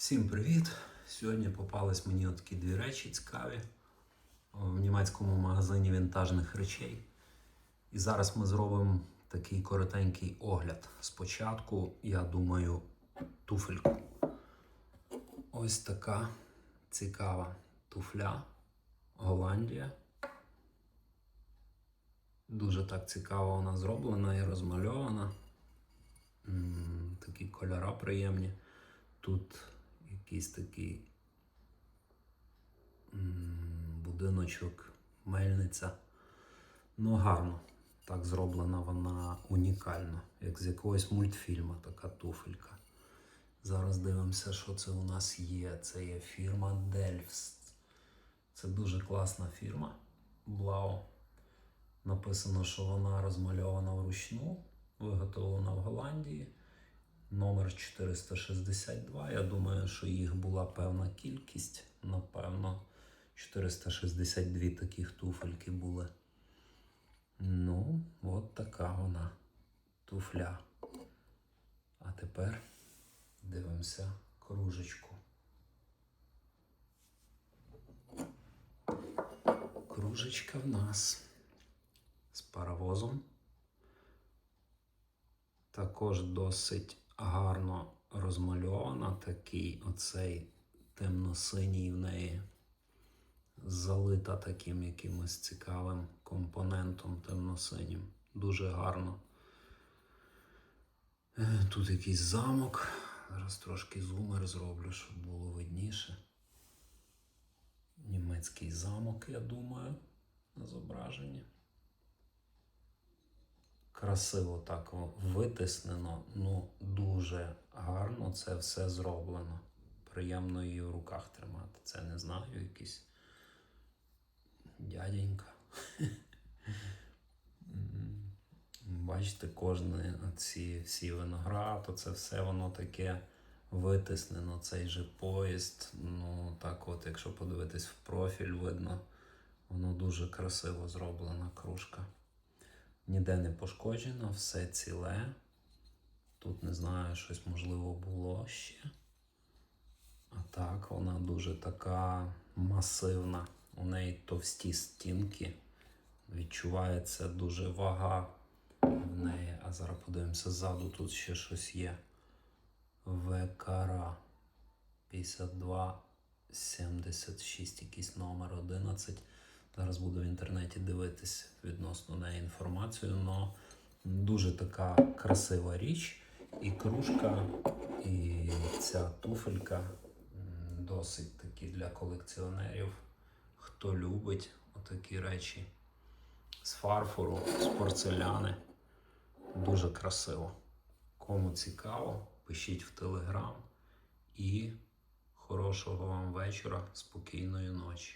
Всім привіт! Сьогодні попались мені такі дві речі цікаві в німецькому магазині вінтажних речей. І зараз ми зробимо такий коротенький огляд. Спочатку, я думаю, туфельку. Ось така цікава туфля. Голландія. Дуже так цікаво вона зроблена і розмальована. Такі кольора приємні. Тут якийсь такий будиночок, мельниця. Ну, гарно. Так зроблена вона унікально, як з якогось мультфільму така туфелька. Зараз дивимося, що це у нас є. Це є фірма Delfts. Це дуже класна фірма. Блау. Написано, що вона розмальована вручну, виготовлена в Голландії. Номер 462. Я думаю, що їх була певна кількість. Напевно, 462 таких туфельки були. Ну, от така вона туфля. А тепер дивимося кружечку. Кружечка в нас з паровозом. Також досить гарно розмальована. Такий оцей темно-синій в неї залита таким якимось цікавим компонентом темно-синім. Дуже гарно. Е, Тут якийсь замок. Зараз трошки зумер зроблю, щоб було видніше. Німецький замок, я думаю, на зображенні красиво так витиснено, ну дуже гарно це все зроблено. Приємно її в руках тримати. Це не знаю, якийсь дяденька. Бачите, кожне ці всі виноград, це все воно таке витиснено. Цей же поїзд. Ну так, от, якщо подивитись в профіль, видно, воно дуже красиво зроблена кружка. Ніде не пошкоджено, все ціле. Тут не знаю, щось можливо було ще. А так, вона дуже така масивна. У неї товсті стінки. Відчувається дуже вага в неї. А зараз подивимося ззаду, тут ще щось є. ВКР 52 76, якийсь номер 11. Зараз буду в інтернеті дивитись відносно неї інформацію. Но дуже така красива річ. І кружка, і ця туфелька досить такі для колекціонерів. Хто любить отакі речі з фарфору, з порцеляни. Дуже красиво. Кому цікаво, пишіть в телеграм і хорошого вам вечора, спокійної ночі.